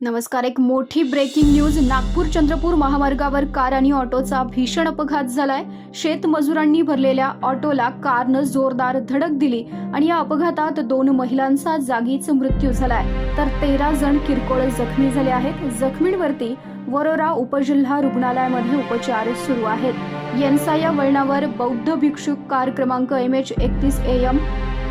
नमस्कार एक मोठी ब्रेकिंग न्यूज नागपूर चंद्रपूर महामार्गावर कार आणि ऑटोचा भीषण अपघात झालाय. शेतमजुरांनी भरलेल्या ऑटोला कारनं जोरदार धडक दिली आणि या अपघातात दोन महिलांचा जागीच मृत्यू झालाय. तर तेरा जण किरकोळ जखमी झाले आहेत. जखमींवरती वरोरा उपजिल्हा रुग्णालयामध्ये उपचार सुरू आहेत. येनसा या वळणावर बौद्ध भिक्षुक कार क्रमांक एम एच एकतीस ए एम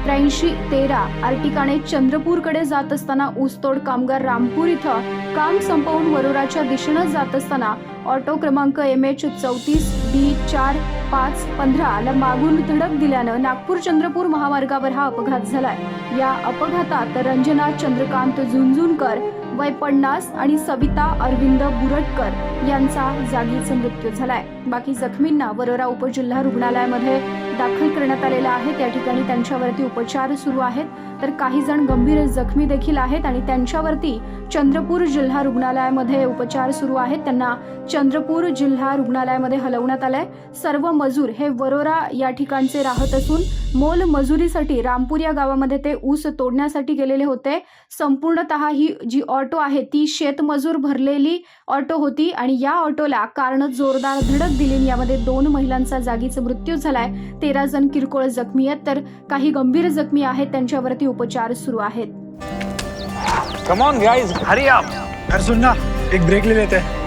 त्र्याऐंशी तेरा आर्टिकाने चंद्रपूरकडे जात असताना ऊसतोड कामगार रामपूर इथं काम संपवून वरोराच्या दिशेनं जात असताना ऑटो क्रमांक एम एच चौतीस डी चार पाच पंधराला मागून धडक दिल्यानं नागपूर चंद्रपूर महामार्गावर हा अपघात झालाय. या अपघातात रंजना चंद्रकांत झुंझुनकर वय पन्नास आणि सविता अरविंद बुरटकर यांचा जागीच मृत्यू झालाय. बाकी जखमींना वरोरा उपजिल्हा रुग्णालयामध्ये दाखल करण्यात आलेला आहे. त्या ठिकाणी त्यांच्यावरती उपचार सुरू आहेत. तर काही जण गंभीर जखमी देखील आहेत आणि त्यांच्यावरती चंद्रपूर जिल्हा रुग्णालयामध्ये उपचार सुरू आहेत. त्यांना चंद्रपूर जिल्हा रुग्णालयामध्ये हलवण्यात आलंय. सर्व मजूर हे वरोरा या ठिकाणचे राहत असून मोल मजुरीसाठी रामपूर या गावामध्ये ते ऊस तोडण्यासाठी गेलेले होते. संपूर्णतः ही जी ऑटो आहे ती शेतमजूर भरलेली ऑटो होती आणि या ऑटोला कारनं जोरदार धडक दिली. यामध्ये दोन महिलांचा जागीच मृत्यू झालाय. तेरा जण किरकोळ जखमी आहेत तर काही गंभीर जखमी आहेत त्यांच्यावरती उपचार सुरू आहेत. Come on guys hurry up यार सुन ना एक ब्रेक ले लेते. हैं